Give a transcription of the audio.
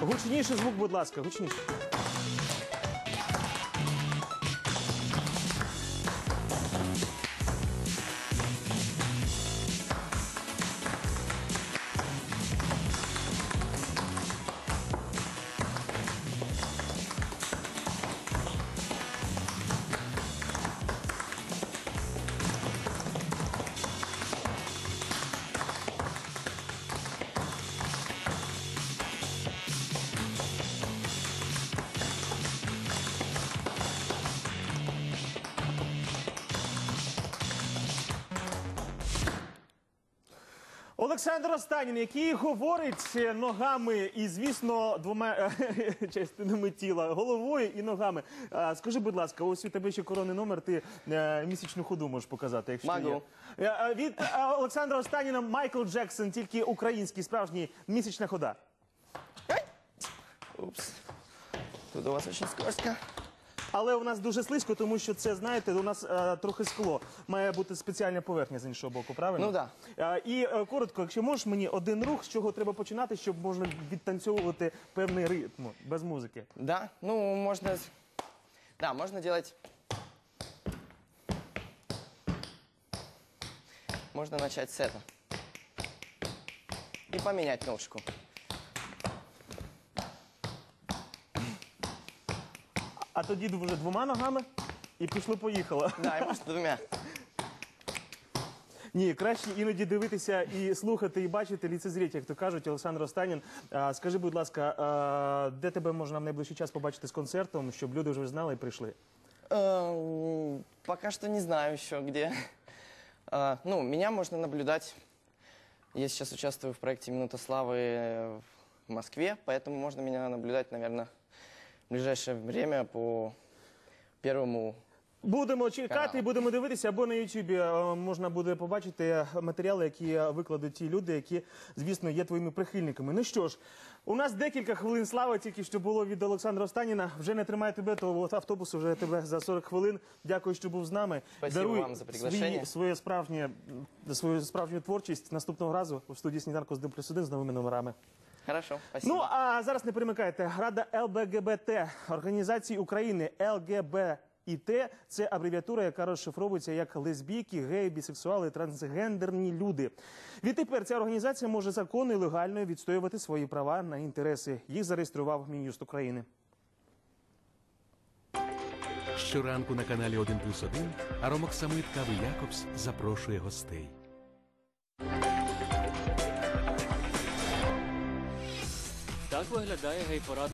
Гучніше звук, будь ласка, гучніше. Олександр Останін, який говорить е, ногами і, звісно, двома частинами тіла, головою і ногами. А, Скажи, будь ласка, ось у тебе ще коронний номер, ти е, місячну ходу можеш показати, якщо є. Е, е, Від е, Олександра Останіна Майкл Джексон, тільки український справжній місячна хода. Упс. Тут у вас очень скользко. Але у нас дуже слизько, тому що це, знаєте, у нас е, трохи скло. Має бути спеціальна поверхня з іншого боку, правильно? Ну да. Е, і е, коротко, якщо можеш мені один рух, з чого треба починати, щоб можна відтанцьовувати певний ритм без музики. Да, ну можно... с- Да, можно делать... Можно начать с этого. И поменять ножку. А тоді вже двома ногами і пішло-поїхало. Да, и может двумя. Ні, краще іноді дивитися і слухати, і бачити ліцезріть, як то кажуть, Олександр Останін. А, скажи, будь ласка, а, де тебе можна в найближчий час побачити з концертом, щоб люди вже знали і прийшли? Эм, Пока что не знаю еще где. А, Ну, меня можно наблюдать. Я сейчас участвую в проекте «Минута славы» э, в Москве, поэтому можно меня наблюдать, наверное, в ближайшее время по первому Будемо чекати, і будемо дивитися, або на Ютубі е, можна буде побачити матеріали, які викладуть ті люди, які, звісно, є твоїми прихильниками. Ну що ж, у нас декілька хвилин слави, тільки що було від Олександра Останіна. Вже не тримає тебе, то автобус вже тебе за 40 хвилин. Дякую, що був з нами. Спасибо Даруй вам за приглашення. свої, своє справжнє, свою справжню творчість наступного разу у студії Сніданку з 1 плюс 1 з новими номерами. Хорошо, спасибо. Ну а зараз не перемикайте. Рада ЛБГБТ організації України ЛГБІТ – це абревіатура, яка розшифровується як лесбійки, геї, бісексуали, трансгендерні люди. Відтепер ця організація може законно і легально відстоювати свої права на інтереси. Їх зареєстрував Мін'юст України. Щоранку на каналі 1 плюс 1 Аромок Самит Кави Якобс запрошує гостей. Так виглядає гей-парад